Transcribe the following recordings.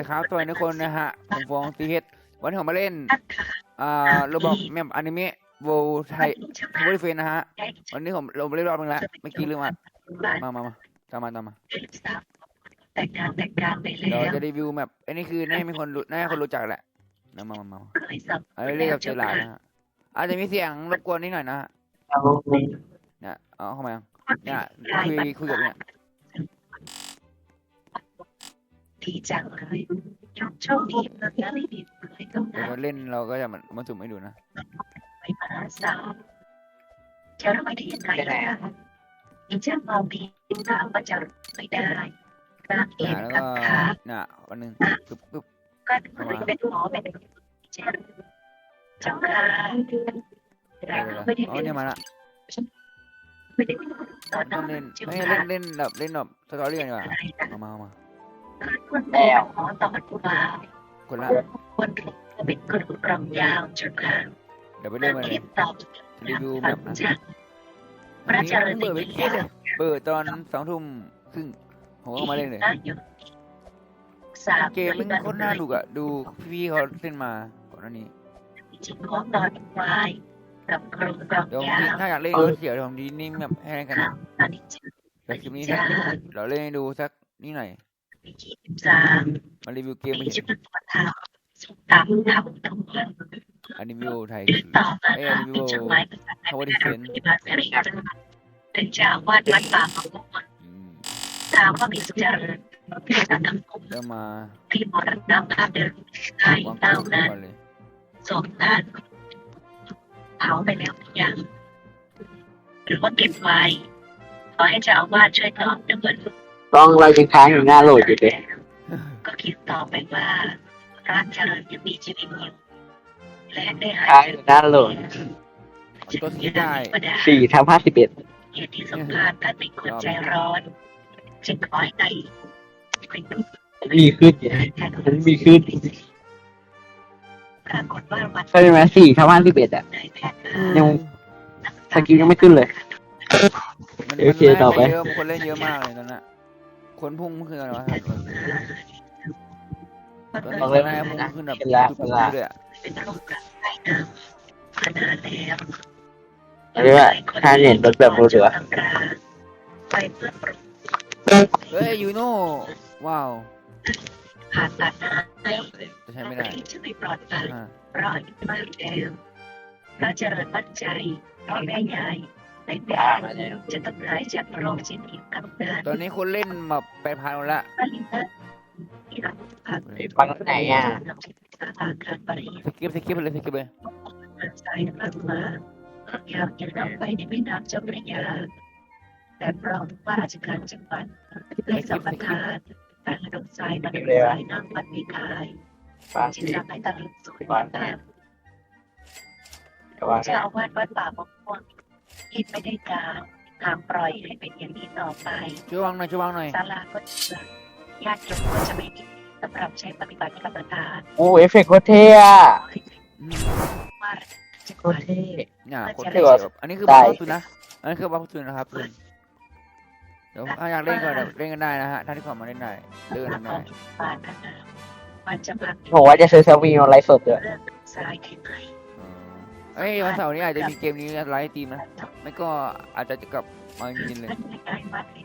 สวัสดีครับสวัสดีทุกคนนะฮะ ผมฟองซีเฮดวันนี้ผมมาเล่นอ่าโรบอกแมปอนิเมะโวไทยทวอร์เฟนนะฮะ วันนี้ผมลงไปเล่นรอบนึงแล้วเมื่อกี้ลืมอัดมามามาตามมาตามมาแต่งงานแต่งงานไปแล้เดี๋ยววจะรีวิวแมปอันนี้คือน่าจะมีคนรู้น่าจะคนรู้จักแหละนะมามามามาเคยสับเอาเรียกกับเจอหลานนะฮะอาจจะมีเสียงรบกวนนิดหน่อยนะฮะเนี่ยเอาเข้ามายังเนี่ยคุยคุยกับเนี่ย ดีจังเลยโชคดีมากนะไม่มีเคยต้องเดี๋ยวนาเราเล่นเราก็จะมามาสุ่มให้ดูนะไปมหาศาลจะเราไม่ได้ยังไงล่ะอีเจ้ามาบีน้ำมาจะไม่ได้นางเออ่ากแล้วกัก็บขาน่ะวันหนึงปึ๊บปึ๊บก็เคยเป็นหมอเป็นเจ้าเจ้าค่ะได้เราเลยไม่ได้อ๋อเป็นเนี่ยมาละไม่ได้ตอนต้นั้อนงเล่นไม่ให้เล่นเล่นแบบเล่นแบบสตอรี่กันดีกว่าเอามาเอามา คนแล้วหมอตอนกูมาคนละคนเป็นคนกรองยาวจุดกลางเดี๋ยวไปเล่นมาเลยตอบรีวิวแบบนะวันนี้เพิ่งเปิดไปคิดเลยเปิดตอนสองทุ่มครึ่งผมก็มาเล่นเลยเกมมันโคตรน่าดูอะ ดูพี่เขาเล่นมาก่อนหน้านี้จริงของตอนวายกับกรองกรองเดี๋ยาถ้าอยากเล่นก็เดี๋ยวผมดีนี่แบบให้กันนะอันนี้จะเดี๋ยวคลิปนี้เราเล่นดูสักนี่หน่อย มีขีดสามมารีวิวเกมมีไม่จุใช่ดตัวเท้าสุดตามเท้าต้องมันอนิเมะไทยต่อมาเป็นจังหวะที่มาเสรีเป็นเจ้าวาดวัดป่าของพวกมันอืมถามว่ามีสุจริตที่จะทำผมเริ่มมาที่มรณภาพเดินใช่วางเต้าตัวนั้นก่อนเลยสองท่านเผาไปแล้วยังหรือว่าเก็บไว้ขอให้เจ้าอาวาสช่วยตอบด้วย ต้องเรายังค้างอยู่หน้าโหลดอยู่เลยก็คิดต่อไปว่าร้านเจริญยังมีชีวิตอยู่และได้หายค้างอยู่หน้าโหลดเอาตัวคิดได้ สี่ทับห้าสิบเอ็ดเหตุที่สำคัญท่านเป็นคนใจร้อนจึงขอให้ได้เป็นผู้มีขึ้นอยู่มันมีขึ้นปรากฏว่าวันใช่ไหมสี่ทับห้าสิบเอ็ดอะนายแพทย์ยังสกิลยังไม่ขึ้นเลย มันโอเคต่อไป เยอะคนเล่นเยอะมากเลยตอนนั้น คนพุ่งคืออะไรวะตอนนี้ต้คองนเล่นแรกพุ่งขึ้นแบบเวลาจุดเวลาๆเลยอะเป็นโรคกระไายน้ำมานานแล้วเรียกว่าถ้าเน็ตรถแบบมือถือไปเพื่อปรุงเฮ้ยยูโน่ว้าวผ่าตัดน้ำให้จะใช้ไม่ได้จะไม่ปลอดภัยอ่าเพราะอายุมากแล้วพระเจริญมั่นใจเพราะแม่ยาย ในแม่จะต้องหายจากโรคชนิดกำเนิดตอนนี้คนเล่นแบบแปดพันละปริมาณที่เราผ่านฟังไหนอะสาขาการปริญญาสกิปสกิปไปเลยสกิปเลยสายพระมาอยากจะนำไปในแม่น้ำเจ้าพระยาแต่เพราะว่าราชการจังหวัดได้สัมปทานการระดมสายบรรทุกสายน้ำมันไม่ขายฟังจึงสี่ทำให้ตลาดสวยแต่แต่ว่าเจ้าอาวาสวัดป่ามงคล คิดไม่ได้การทางปล่อยให้เป็นอย่างนี้ต่อไปช่วยวางหน่อยช่วยวางหน่อยศาลาก็จะญาติโยมก็จะไม่มีสำหรับใช้ปฏิบัติกรรมฐานโอ้เอฟเฟกต์โคตรเท่อะอืมว่าจะโคตรเท่เนี่ยคนเท่เล่นแบบอันนี้คือได้บัฟฟุตนะอันนี้คือบัฟฟุตนะครับเพื่อนเดี๋ยวถ้าอยากเล่นก็เดี๋ยวเล่นกันได้นะฮะถ้าที่ความมาเล่นได้เดินแล้วกันก็ได้มีปานนานามันจะพักผมว่าจะซื้อสวิงไลฟ์สดด้วยเรื่องสายที่ไหนอ๋อ เอ้ยวันเสาร์นี้อาจจะมีเกมนี้ไลฟ์ทีมนะไม่ก็อาจจะกลับมาจริงเลยท่านเลย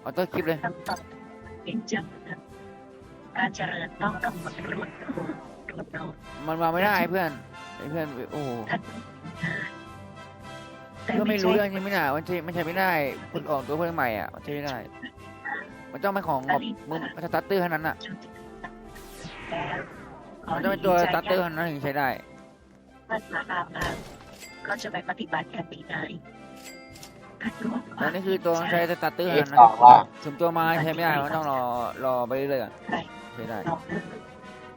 เอาต้นคลิปเลยการเจริญต้องกำหนดรวดตัวรวดมันมาไม่ได้เพื่อนไอ้เพื่อนโอ้ก็ไม่รู้เรื่องใช่ไหมน่ะมันใช้มันใช้ไม่ได้คนออกตัวเพื่อนใหม่อะมันใช้ไม่ได้ มันต้องเป็นของแบบมึงสตาร์เตอร์เท่านั้นอะมันต้องเป็นตัวสตาร์เตอร์เท่านั้นถึงใช้ได้ ท่านมาลามาก็จะไปปฏิบัติกันที่ไหนท่านรู้ตอนนี้คือตัวใช้สตาร์เตอร์เอเท่านั้นฟสองว่าสมตัวมาใช้ไม่ได้มันต้องรอรอไปเรื่อยๆอะใช้ได้เรา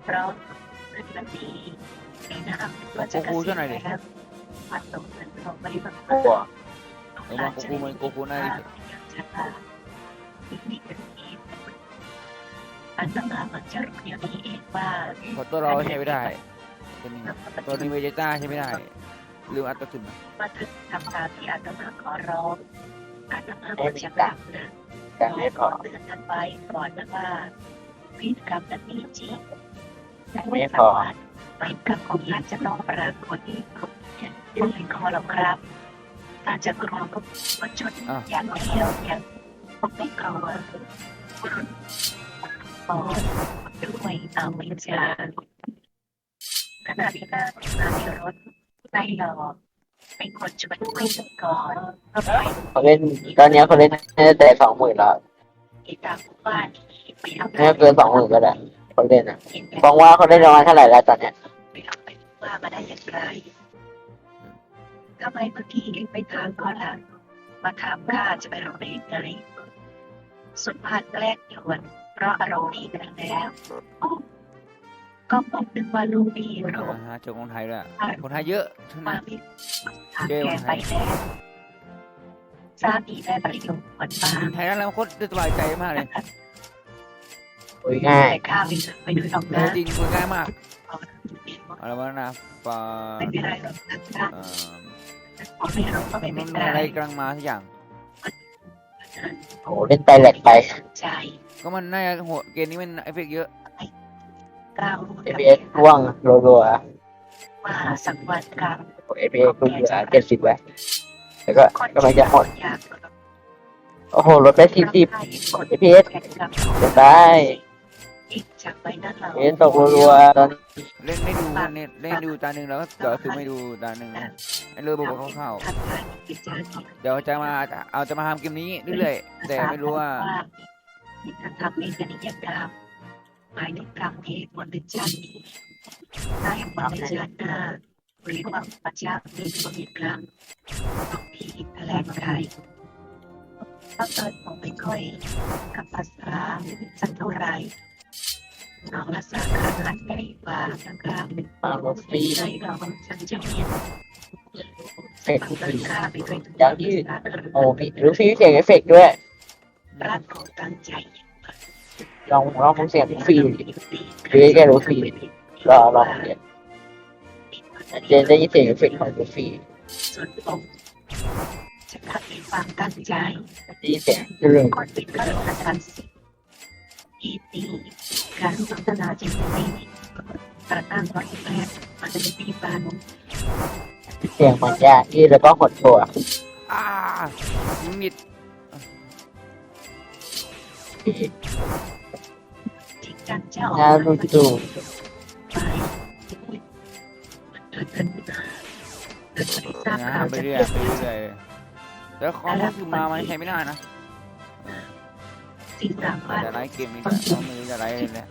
เพราะเป็นนาทีในน้ำก็จะกระซิบแล้วปัดตกนั้นลงไปแบบโอ้โหเออว่าโกคูมันโกคูน่าดิอันนั้นมันจะรู้อย่างนี้เองว่าเพราะตัวเราใช้ไม่ได้ ตัวนี้ตัวนี้เวเจต้าใช้ไม่ได้ลืมอัตตุนมาถึงทำตามที่อาตมาขอร้องอาตมาก็จะกลับนะการขอเล่นขอเตือนท่านไว้ก่อนนะว่าพิธีกรรมนั้นมีจริงแต่ไม่สามารถพิธีกรรมของท่านจะต้องปรากฏที่ผมยังไม่ขอหรอกครับอาจจะกลัวก็ก็ชนอย่างเดียวอย่างไม่กลัวบอด้วยเอาวิจาณ ขณะที่นั่งมาที่รถไม่รอเป็นคนชวนคุยกันก่อนเพื่อไปเขาเล่นตอนเนี้ยเขาเล่นน่าจะแต่สองหมื่นแล้วติดตามบ้านไปเอาน่าจะเกินสองหมื่นก็ได้เขาเล่นอะเห็นบองว่าเขาได้ประมาณเท่าไหร่แล้วตอนเนี้ยไปเอาไปว่ามาได้อย่างไรทำไมเมื่อกี้เองไปถามก่อนล่ะมาถามข้าจะไปเอาได้ยังไงสุภาพแกล้งหยวนเพราะอารมณ์ดีกันแล้ว ก็บอกนึกว่าลูกดีหรอกนะฮะเจอคนไทยด้วยอะคนไทยเยอะทั้งมานั้นไม่ทางแกไปแล้วทราบดีได้ประโยชน์ผลบ้างไทยนั้นเราโคตรสบายใจมากเลยคุยง่ายแต่ข้าไม่ไปดูหรอกเออนะจริงคุยง่ายมากอะไรวะนะปาไม่เป็นไรหรอกนะเอ่อไม่รู้ก็ไม่มันเป็นมันไรอะไรกำลังมาทุกอย่างโอ้เล่นไปแหลกไปใจก็มันน่าจะหัวเกมนี้มันเอฟเฟกต์เยอะ ก้าว FPS ว่างรัวมาสักวันกลางๆ FPS กูเหลือเจ็ดสิบไว้แล้วก็กำลังจะหมดอยากโอ้โหลดไปสี่สิบ FPS จะได้อีกจากไปนั่นเราเล่นตกรัวๆตอนเล่นไม่ดูเนี่ยเล่นดูตาหนึ่งแล้วก็เดี๋ยวคือไม่ดูตาหนึ่งไอ้เรือบอกคร่าวทักทายกิจการๆเดี๋ยวจะมาเอาจะมาทำเกมนี้เรื่อยๆแต่ไม่รู้ว่ามีการทำเป็นคณิตกรรม หมายถึงกรรมเหตุผลเป็นชั้นนี้ได้ความเป็นชั้นหน้าหรือว่าปัจจัยเป็นผลกรรมต้องมีแถลงไขถ้าเกิดผมไม่ค่อยกับภาษาสักเท่าไหร่เอาละสักการันได้ว่านะครับมาลดฟรีในเราฉันจะเห็นเฟกเดินข้าไปด้วยอย่างที่โอ้พี่หรือพี่เสียงเอฟเฟกต์ด้วยรักของตั้งใจ ลองลองฟังเสียงฟรีหรือแกรู้ฟรีรอลองเดี๋ยวเจนได้ยินเสียงเอฟเฟกต์ของฟรีส่วนผมจะทำในความตั้งใจได้ยินเสียงเรื่องก่อนเป็นการกระทำสิ่งที่ดีการพัฒนาจิตใจการตั้งไว้แรกมันจะเป็นที่บ้านเสียงมันยากที่แล้วก็หดตัวอ่ามิดที่การเจ้าน่ารู้ดูไปเดินกันเดินไปทราบนะข่าวไปจะเรื่เปอยลี่ยนไปเรื่อยแล้วของที่คือมามันใช้ไม่ได้นะสิ่งต่างแต่ว่าจะไลฟ์เกมนี้แหละเพราะไม่รู้จะไลฟ์อะไรเนี่ย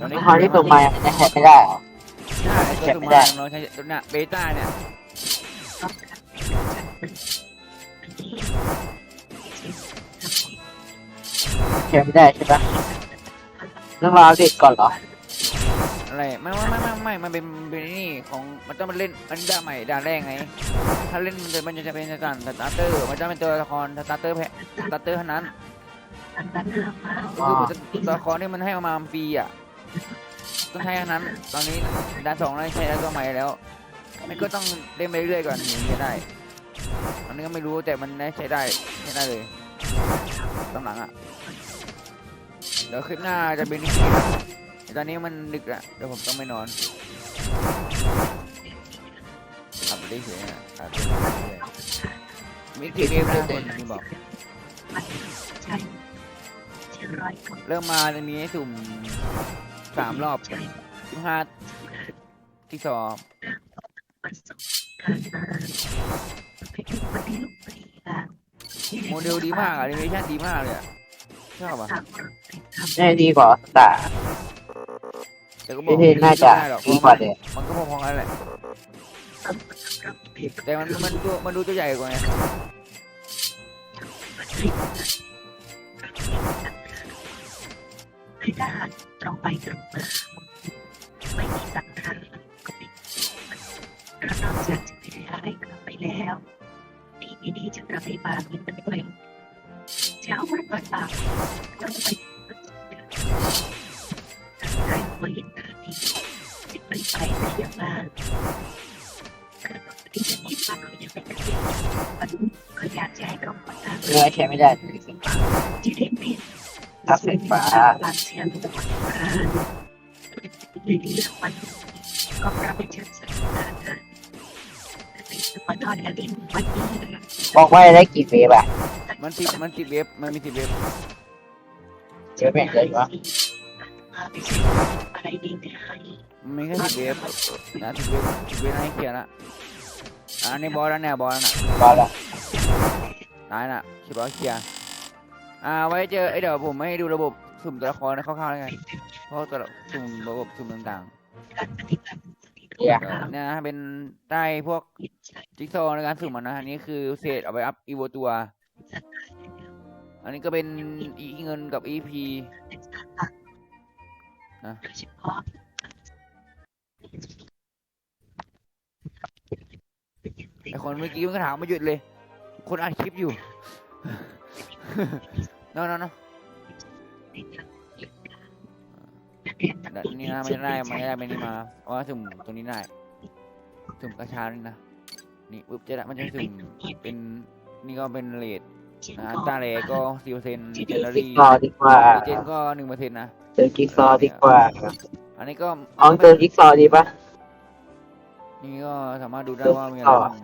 ตอนนี้พอที่ส่งมาจะแฮกไม่ได้เหรอใช่ตัวคือมาเราใช้ตัวเนี้ยเบต้าเนี่ย แฮกไม่ได้ใช่ปะต้องรออัปเด็กก่อนเหรอ อะไรไม่ไม่ไม่ไม่ไม่มันเป็นเป็นนี่ของมันต้องมาเล่นมันด่าใหม่ด่าแรกไง ถ้าเล่นมันจะมันจะเป็นสถานสตาร์เตอร์มันจะเป็นตัวละครสตาร์เตอร์แพ้สตาร์เตอร์เท่านั้นคือตัวละครที่มันให้มาฟรีอะต้องใช้เท่านั้น ตอนนี้ด่านสองแล้วใช้แล้วก็ใหม่แล้วมันก็ต้องเล่นไปเรื่อยๆก่อนถึงจะได้อันนี้ก็ไม่รู้แต่มันได้ใช้ได้ใช้ได้เลยตำหลังอะ เดี๋ยวคลิปหน้าจะเป็นอีกตอนนี้มันดึกอะเดี๋ยวผมต้องไปนอนขับได้เฉยอะขับไปเรื่อยมีกี่เกมนะคนที่บอกเริ่มมาจะมีให้สุ่มสามรอบสิบห้าที่สอบโมเดลดีมากอะแอนิเมชั่นดีมากเลยอะชอบอะ ทำทำแน่ดีกว่าตาแต่ก็บอกพี่เทนน่าจะไม่ได้หรอกดีกว่าเลยมันก็พอๆกันแหละแต่มันมันตัวมันดูตัวใหญ่กว่าไงให้ทหารตรงไปตรงมาไม่มีสังขารก็ไม่เรานอกจากจะไม่ได้อะไรกลับไปแล้วดีไม่ดีจะกลับไปบ้านมันด้วยเช้าวันก่อนบ่ายเราไป ใครเคยเห็นตาดีจะไปไปในยาบ้านที่จะคิดว่าเขาจะไปกันมันก็อยากจะให้เขาขอตามเนื้อใช้ไม่ได้ที่ได้เป็นครับไฟฟ้าก็ปรับเป็นเชิงสัญญาณมันทอดอดีตวันนี้บอกว่าได้กี่เวฟอะมันติดมันติดเวฟมันมีติดเวฟเจอแม่งเลยวะอะ ไรดีได้มันมีแค่ติดเวฟนะติดเวฟติดเวฟให้เคลียร์ละอะอันนี้บอสแล้วเนี่ยบอสแล้วน่ะบอลละตายน่ะคิดว่าเคลียร์อ่าไว้เจอไอยเดี๋ยวผมให้ดูระบบสุ่มตัวละครคร่าวๆแล้วกันเพราะตัวละสุ่มระบบสุ่มต่างการปฏิบัติเหี้ยๆเนี่ยนะเป็นได้พวกจิ๊กซอว์ในการสุ่มอะนะอันนี้คือเศษเอาไปอัพอีโวตัว อันนี้ก็เป็นอีเงินกับ EP โดยเฉพาะไอคนเมื่อกี้มันก็ถามไม่หยุดเลย คนอัดคลิปอยู่นาะเนาะเนาะแต่นี่นะมันจะได้มันจะได้ไม่นี่มาว่าสุ่มตรงนี้ได้สุ่มกระชานี่นะนี่ปุ๊บจะได้มันจะสุ่มเป็นนี่ก็เป็นเลท นะอัตราเลทก็สี่เปอร์เซ็นต์เจนนาจิ๊กรีซอว์ดีกว่าเจนก็หนึ่งเปอร์เซ็นต์นะเจอจิ๊กซอว์ดีกว่าอันนี้ก็เอาเจอจิ๊กซอว์ดีปะนี่ก็สามารถดูได้ว่ามีอะไรบ้าง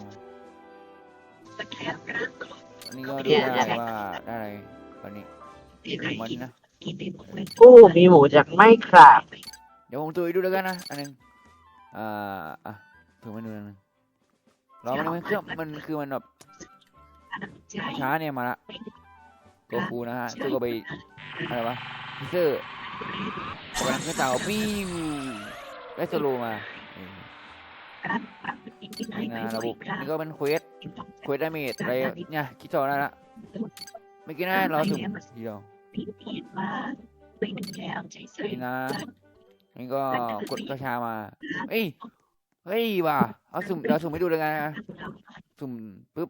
อันนี้ก็ดูได้ว่าได้อะไรตอนนี้มันนะกู้มีหมูจากไม่ครับ เดี๋ยวผมตัวดูแล้วกันนะอันหนึงอ่าอะถึงมาดูอันหนึงรอมันมันเครื่องมันคือมันแบบ ช้าเนี่ยมาละตัวฟูนะฮะตัวก็ไปอะไรวะพิเซอร์กำลังขึ้นเต่าปิ้วได้สโลว์มาเออนี่นะระบบนี่ก็เป็นเควสเควสดาเมจอะไรเนี่ยคิดต่อได้ละไม่อกี้นะเราถึงทีเดียวพี่เพียนว่าไม่ดูแลเอาใจใส่นี่นะนี่ก็กดกระชามาเอ้ยเฮ้ยว่ะเอาสุ่มเราสุ่มให้ดูเลยกันนะสุ่มปุ๊บ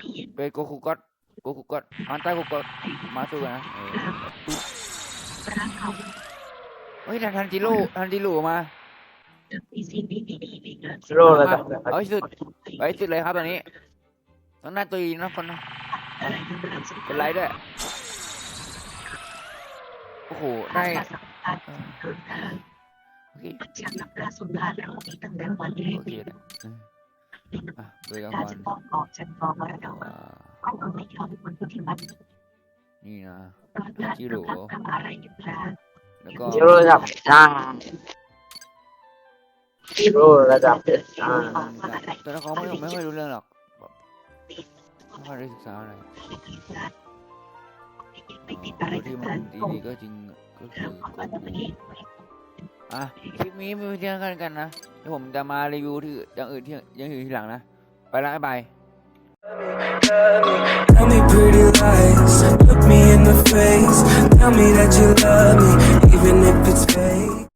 เพียนเป็นโกคุก็อตโกคุก็อตอันใต้โกคุก็อตมาสู้กันนะเออร่างเขาเฮ้ยทันจิโร่ทันจิโร่มามีสิ่งดีดีดีเกินโรระดับเอาให้สุดเอาให้สุดเลยครับตอนนี้ต้องหน้าตัวดีนะคนนะอะไรก็ตามเป็นไรด้วยโอ้โหได้เออโอเค อเคนะเอออะโดยละคการรจะบอกบอกฉันบอกว่าเราอ่าก็ไม่ยอมคนปฏิบัตินี่นะตอนนั้นเราทำอะไรอยู่ล่ะแล้วก็จิโร่ระดับจ้าจิโร่ระดับจ้าตัวละครไม่ไม่ค่อยรู้เรื่องหรอกแบบไม่ค่อยได้ศึกษาอะไรไม่ติดอะไรตัวกัที่นมันดีๆก็จริงก็คือโกคู อะคลิปนี้ไม่เป็นเที่ยงกันกันนะเดี๋ยวผมจะมารีวิวที่อย่างอื่นที่ยังอื่นทีหลังนะ ไปละบาย Tell me pretty lies, look me in the face. Tell me that you love me, even if it's fake.